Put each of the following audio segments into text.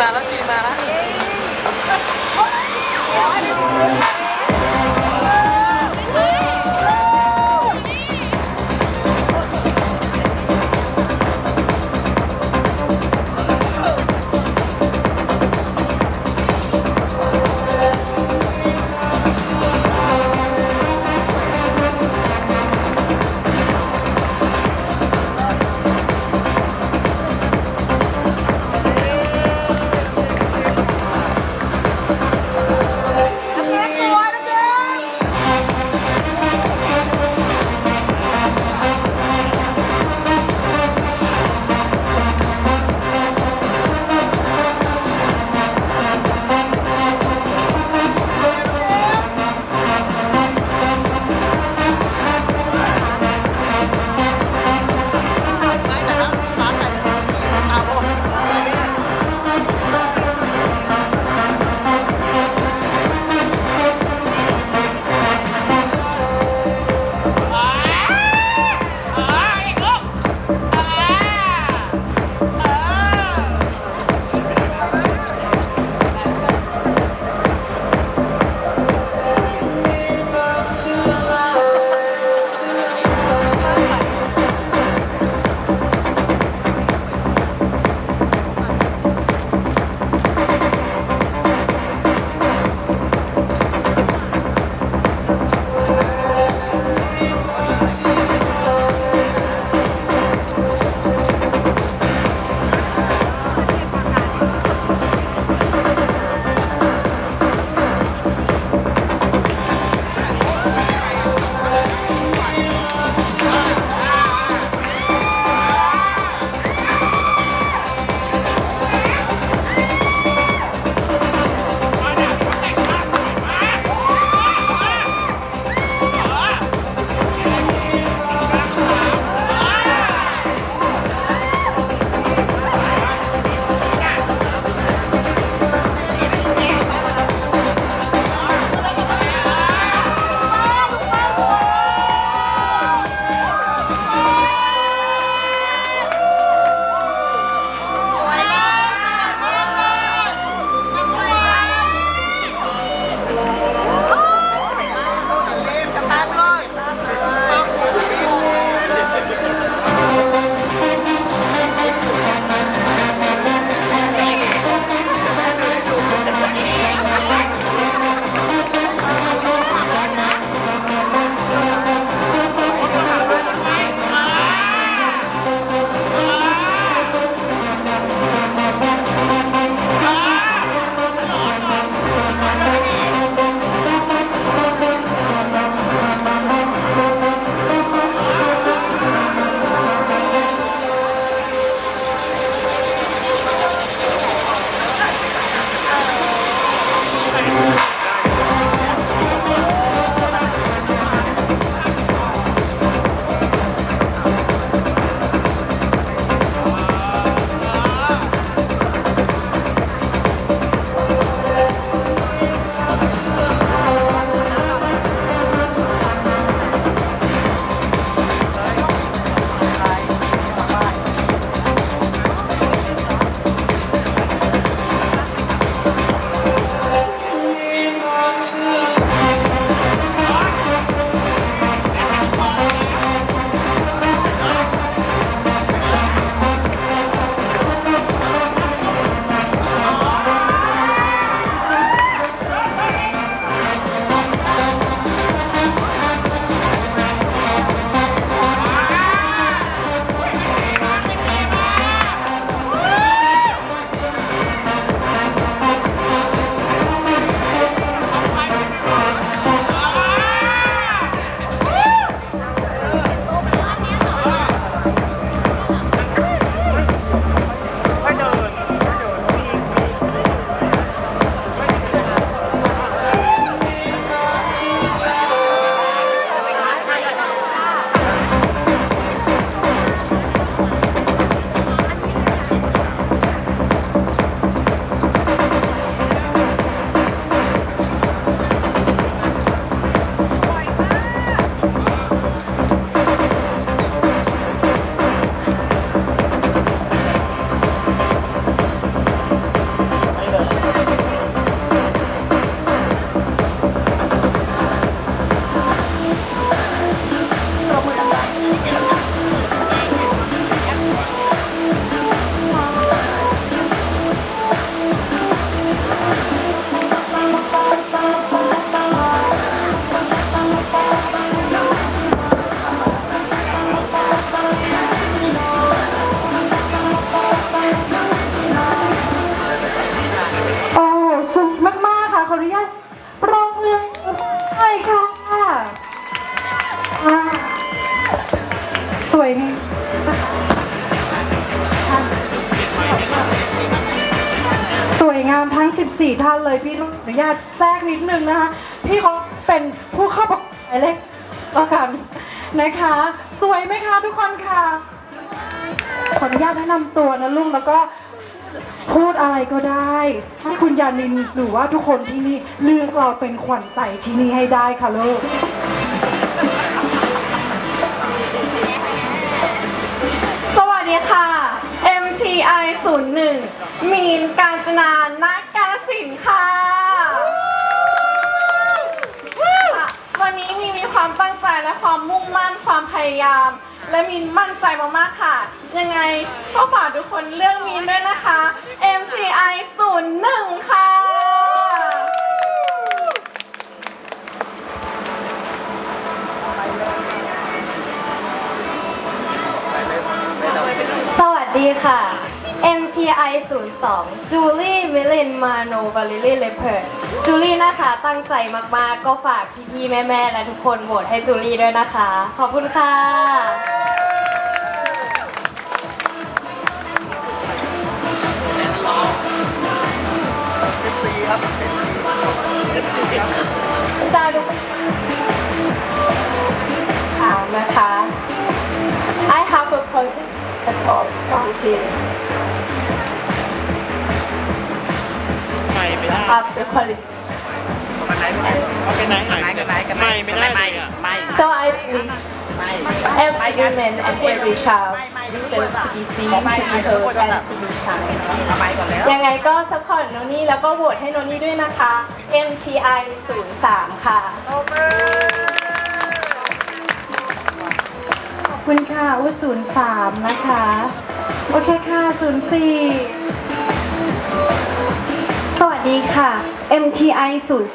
มาแล้วจีมาแล้ว แทรกนิดนึงนะคะ พี่เขาเป็นผู้เข้าประกวดหมายเลขแล้วกันนะคะ สวยไหมคะทุกคนคะขออนุญาตแนะนำตัวนะลุงแล้วก็พูดอะไรก็ได้ให้คุณยานินหรือว่าทุกคนที่นี่เลือกเราเป็นขวัญใจที่นี่ให้ได้ค่ะลูกสวัสดีค่ะ MTI 01มีนกาญจนานาลสินธุ์ค่ะ วันนี้มีมีความตั้งใจและความมุ่งมั่นความพยายาม และมีนมั่นใจมากๆค่ะ ยังไงก็ฝากทุกคนเลือกมีนด้วยนะคะ MTI 01ค่ะ สวัสดีค่ะ MTI 02 จูลี่มิลินมาโนบาลิลี่เลเพอร์จูลี่นะคะตั้งใจมากๆ ก็ฝากพี่ๆ แม่ๆ และทุกคนโหวตให้จูลี่ด้วยนะคะ ขอบคุณค่ะตาดูถามนะคะ I have a project support from you ไม่ไม่ได้ of the quality เอาไปไหนไหนกันไหนกันไม่ไม่ได้เลยอะ so I believe every woman and every child deserves to be seen to be heard and to be kind ยังไงก็สปอร์ตโนนี่แล้วก็โหวตให้โนนี่ด้วยนะคะ MTI 03ค่ะขอบคุ ณค่ะอุ้ยศูนย์สามนะคะ โอเคค่ะศูนย์สี่สวัสดีค่ะ MTI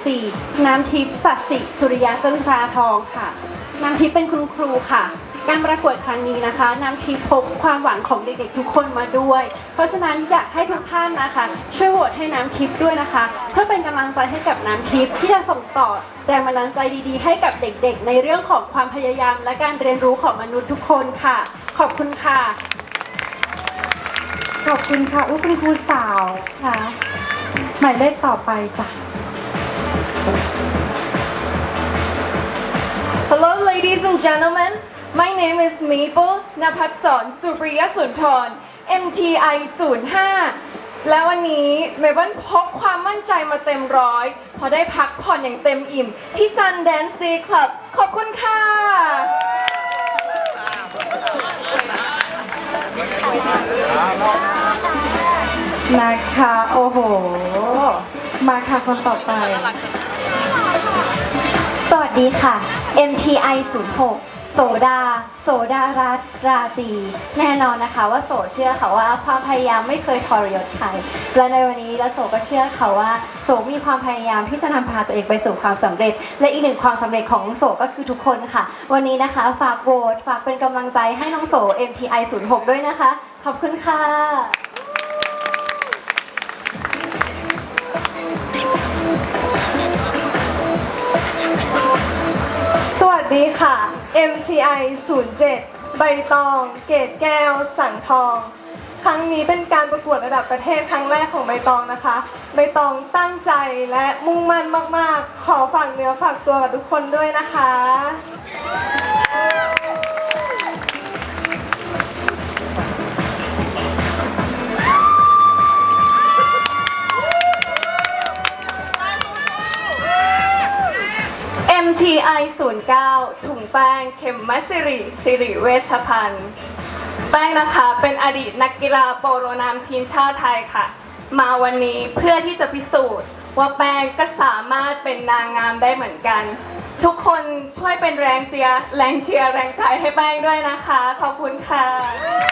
04 น้ำทิพย์สัตสิสุริยะจันทราทองค่ะ น้ำทิพย์เป็นคุณครูค่ะ การประกวดครั้งนี้นะคะน้ำทิพย์พกความหวังของเด็กๆทุกคนมาด้วย เพราะฉะนั้นอยากให้ทุกท่านนะคะ ช่วยโหวตให้น้ำทิพย์ด้วยนะคะ เพื่อเป็นกำลังใจให้กับน้ำทิพย์ที่จะส่งต่อแรงบันดาลใจดีๆ ให้กับเด็กๆ ในเรื่องของความพยายาม และการเรียนรู้ของมนุษย์ทุกคนค่ะ ขอบคุณค่ะ ขอบคุณค่ะอุ้ยคุณครูสาวค่ะหมายเลขต่อไปจ้ะ Hello ladies and gentlemen my name is Maple นภัสสรสุริยสุนทร MTI 05 และวันนี้เมเบิลพกความมั่นใจมาเต็มร้อยพอได้พักผ่อนอย่างเต็มอิ่ม ที่ Sundance Day Club ขอบคุณค่ะ นะคะ โอ้โห มาค่ะคนต่อไป สวัสดีค่ะ MTI 06 โสดา โสดารัตราตรีแน่นอนนะคะ ว่าโสเชื่อค่ะว่าความพยายามไม่เคยทรยศใครและในวันนี้และโสก็เชื่อค่ะว่าโสมีความพยายามที่จะนำพาตัวเองไปสู่ความสำเร็จ และอีกหนึ่งความสำเร็จของโสก็คือทุกคนค่ะ วันนี้นะคะฝากโหวตฝากเป็นกำลังใจให้น้องโส MTI 06ด้วยนะคะ ขอบคุณค่ะ MTI 07 ใบตอง เกตแก้ว สังทอง ครั้งนี้เป็นการประกวดระดับประเทศครั้งแรกของใบตองนะคะ ใบตองตั้งใจและมุ่งมั่นมาก ๆ ขอฝากเนื้อฝากตัวกับทุกคนด้วยนะคะ TI 09ถุงแป้งเข็มมัสิริสิริเวชพันธ์แป้งนะคะเป็นอดีตนักกีฬาโปโลนามทีมชาติไทยค่ะ มาวันนี้เพื่อที่จะพิสูจน์ ว่าแป้งก็สามารถเป็นนางงามได้เหมือนกัน ทุกคนช่วยเป็นแรงเชียร์แรงเชียร์แรงใจให้แป้งด้วยนะคะ ขอบคุณค่ะ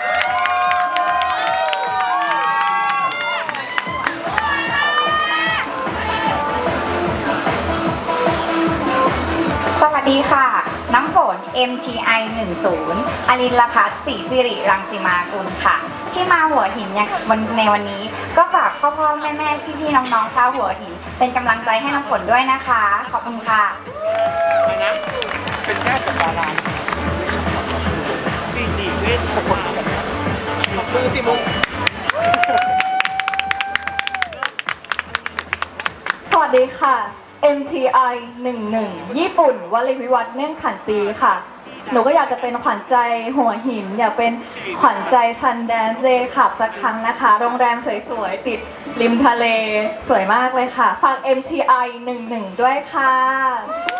วัสดีค่ะ น้ำฝน MTI 10อลินลพัฒน์ศรีสิริรังสิมากุลค่ะ ที่มาหัวหินอย่างวันในวันนี้ ก็ฝากพ่อพ่อแม่แม่พี่พี่ๆน้องๆชาวหัวหิน เป็นกำลังใจให้น้ำฝนด้วยนะคะ ขอบคุณค่ะอะไรนะเป็นแค่กับดาราที่ดีเวทสมบูรณ์มือสิมุงค่ะ MTI 11 ญี่ปุ่นวลีวิวัฒน์เนื่องขันตีค่ะ หนูก็อยากจะเป็นขวัญใจหัวหิน อยากเป็นขวัญใจซันแดนเจขับสักครั้งนะคะ โรงแรมสวยๆ ติดริมทะเลสวยมากเลยค่ะ ฝาก MTI 11 ด้วยค่ะ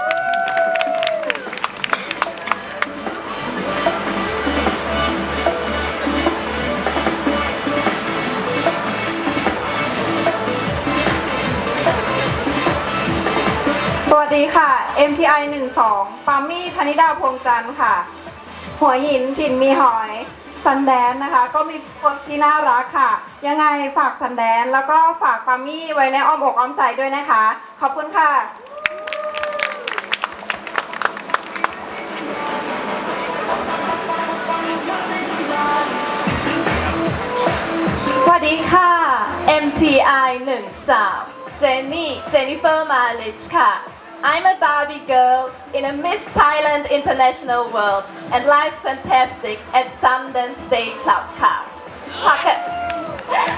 วัสดีค่ะ MPI 12ปามี่ธนิดาพวงจันทร์ค่ะ หัวหินถิ่นมีหอยซันแดนนะคะ ก็มีคนที่น่ารักค่ะ ยังไงฝากซันแดนแล้วก็ฝากปามี่ไว้ในอ้อมอกอ้อมใจด้วยนะคะ ขอบคุณค่ะสวัสดีค่ะ MTI 13 Jenny Jennifer Malic ค่ะ I'm a Barbie girl in a Miss Thailand International World and life's fantastic at Sundance Day Club ค่ะ ฝากกัน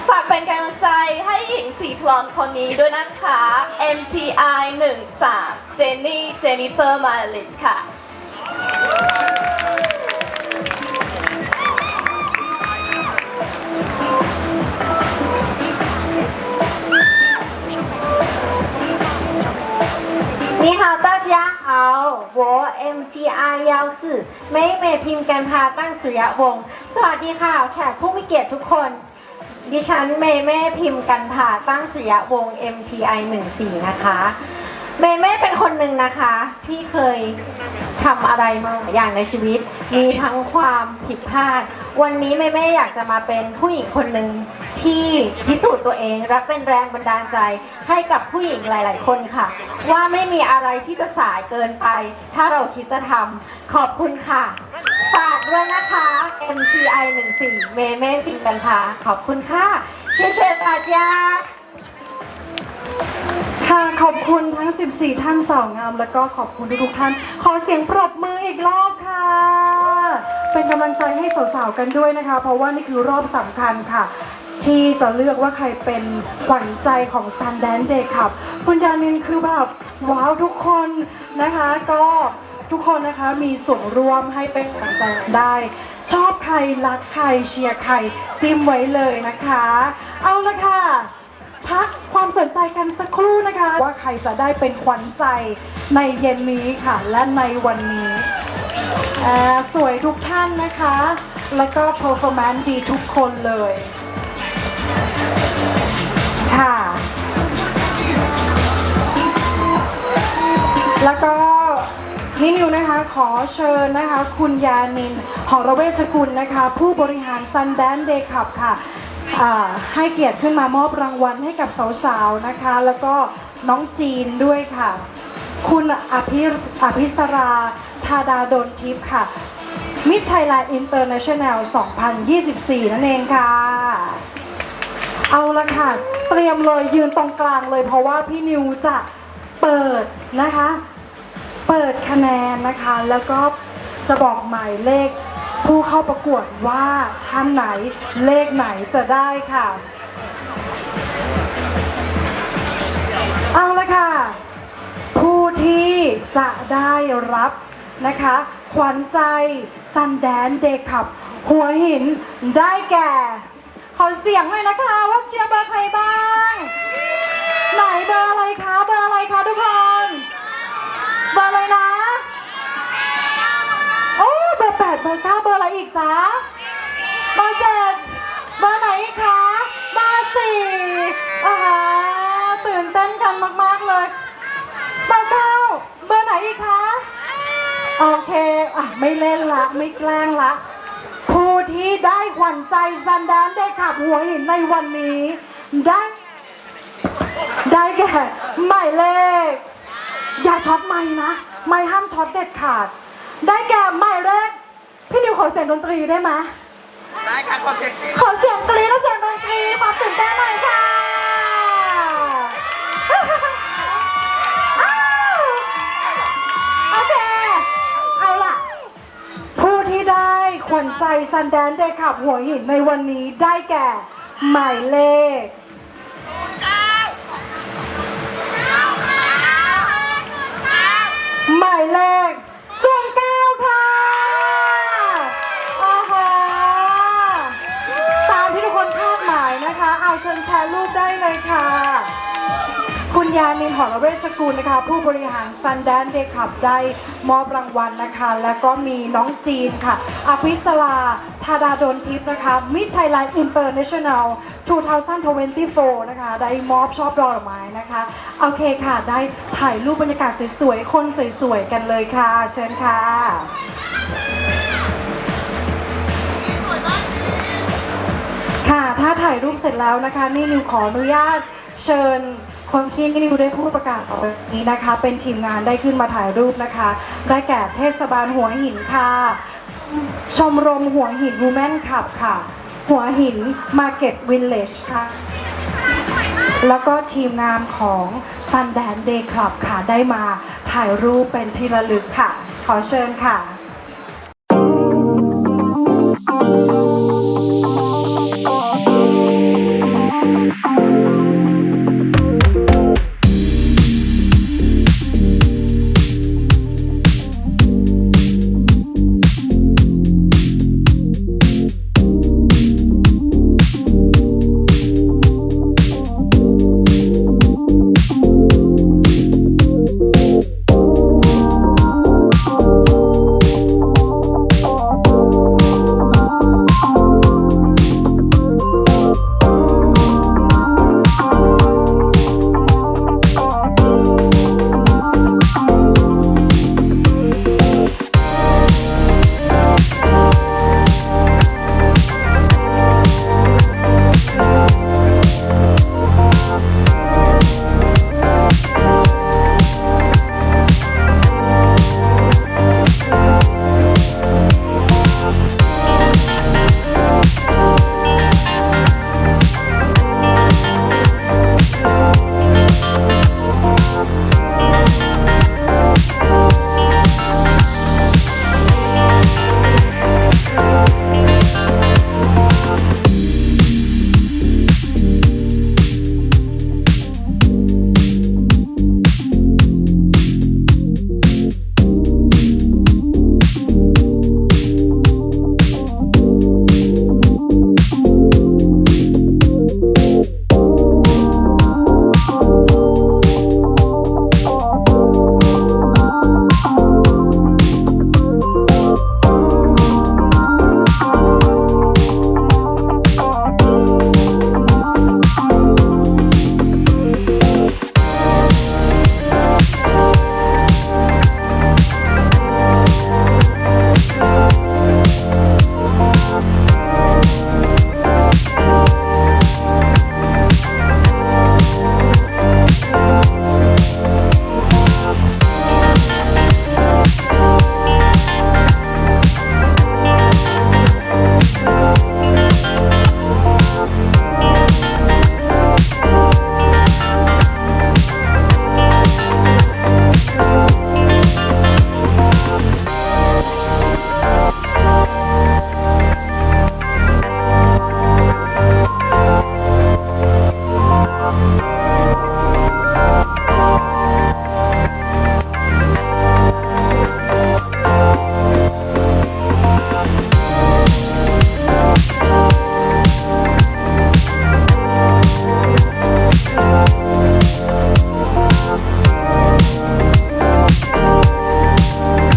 ฝากเป็นกำลังใจให้หญิงสีพลอนคนนี้ด้วยนะคะ MTI 13 Jenny Jennifer Malic ค่ะ 你好，大家好，我 MTR 幺四美美พิมพ์กันพาตั้งสุริยะวงศ์สวัสดีค่ะแขกผู้มีเกียรติทุกคน ดิฉันเมเม่พิมพ์กันพาตั้งสุริยะวงศ์ MTI 14นะคะ เมเม่เป็นคนหนึ่งนะคะ ที่เคยทำอะไรมาอย่างในชีวิต มีทั้งความผิดพลาด วันนี้เมเม่อยากจะมาเป็นผู้หญิงคนหนึ่งที่พิสูจน์ตัวเองและเป็นแรงบันดาลใจให้กับผู้หญิงหลาย ๆ คนค่ะ ว่าไม่มีอะไรที่จะสายเกินไป ถ้าเราคิดจะทำขอบคุณค่ะฝากด้วยนะคะ MTI 14เมเม่พิมพ์กันพาขอบคุณค่ะเชื่อเชื่อตาจ้า ค่ะขอบคุณทั้ง 14 ท่านสาวงาม แล้วก็ขอบคุณทุกๆท่าน ขอเสียงปรบมืออีกรอบค่ะ เป็นกำลังใจให้สาวๆกันด้วยนะคะ เพราะว่านี่คือรอบสำคัญค่ะ ที่จะเลือกว่าใครเป็นขวัญใจของซันแดนเด็กครับ คุณยานินคือแบบว้าวทุกคนนะคะ ก็ทุกคนนะคะมีส่วนร่วมให้เป็นขวัญใจได้ ชอบใครรักใครเชียร์ใครจิ้มไว้เลยนะคะ เอาละค่ะ พักความสนใจกันสักครู่นะคะ ว่าใครจะได้เป็นขวัญใจในเย็นนี้ค่ะ และในวันนี้สวยทุกท่านนะคะ แล้วก็ performance ดีทุกคนเลย ค่ะ แล้วก็นี่นิวนะคะขอเชิญนะคะ คุณยานินหอระเวชกุลนะคะ ผู้บริหารซันแดนเดย์ขับค่ะ ให้เกียรติขึ้นมามอบรางวัลให้กับสาวๆนะคะ แล้วก็น้องจีนด้วยค่ะ คุณอภิอภิสราธาดาดนทิพย์ค่ะมิตรไทยแลนด์อินเตอร์เนชั่นแนล 2024 นั่นเองค่ะ เอาละค่ะ เตรียมเลยยืนตรงกลางเลย เพราะว่าพี่นิวจะเปิดนะคะ เปิดคะแนนนะคะ แล้วก็จะบอกหมายเลข ผู้เข้าประกวดว่าท่านไหนเลขไหนจะได้ค่ะ เอาละค่ะ ผู้ที่จะได้รับนะคะ ขวัญใจซันแดนเด็กขับ หัวหินได้แก่ ขอเสียงหน่อยนะคะ ว่าเชียร์เบอร์ใครบ้าง ไหนเบอร์อะไรคะ เบอร์อะไรคะทุกคน เบอร์อะไรนะ ดเบอร์เก้าเบอร์อะไรอีกจ๊ะเบอร์เจ็ดเบอร์ไหนอีกคะเบอร์สี่อ่าฮะตื่นเต้นกันมาก ๆ เลยเบอร์เก้าเบอร์ไหนอีกคะโอเคอะไม่เล่นละไม่แกล้งละผู้ที่ได้ขวัญใจซันดานได้ขับหัวหินในวันนี้ ได้ ได้แก่หมายเลข อย่าช็อตไม่นะ ไม่ห้ามช็อตเด็ดขาด ได้แก่หมายเลข พี่นิวขอเสียงดนตรีได้ไหมได้ค่ะขอเสียงกรี๊ดขอเสียงกรี๊ดและเสียงดนตรีความตื่นเต้นหน่อยค่ะอ้าวโอเค เอาล่ะ ผู้ที่ได้ขวัญใจซันแดนเด็กขับหัวหินในวันนี้ได้แก่หมายเลขายเลข แชร์รูปได้เลยค่ะ คุณยานินหอระเวชกุลนะคะ ผู้บริหารซันแดนเดคับได้มอบรางวัลนะคะ แล้วก็มีน้องจีนค่ะ อภิสลาธาดาดนทิพย์นะคะมิ d ไทยแลน์อินเตอร์เนชั่นแนล2024 นะคะ ได้มอบชอบดอกไม้นะคะ โอเคค่ะ ได้ถ่ายรูปบรรยากาศสวยๆ คนสวยๆ กันเลยค่ะ เชิญค่ะ ถ้าถ่ายรูปเสร็จแล้วนะคะ นี่นิวขออนุญาตเชิญคนที่นิวได้พูดประกาศต่อไปนี้นะคะ เป็นทีมงานได้ขึ้นมาถ่ายรูปนะคะ ได้แก่เทศบาลหัวหินค่ะ ชมรมหัวหินวูแมนขับค่ะ หัวหินมาร์เก็ตวิลเลจค่ะ แล้วก็ทีมงานของ Sundan Day Club ค่ะ ได้มาถ่ายรูปเป็นที่ระลึกค่ะ ขอเชิญค่ะ Bye.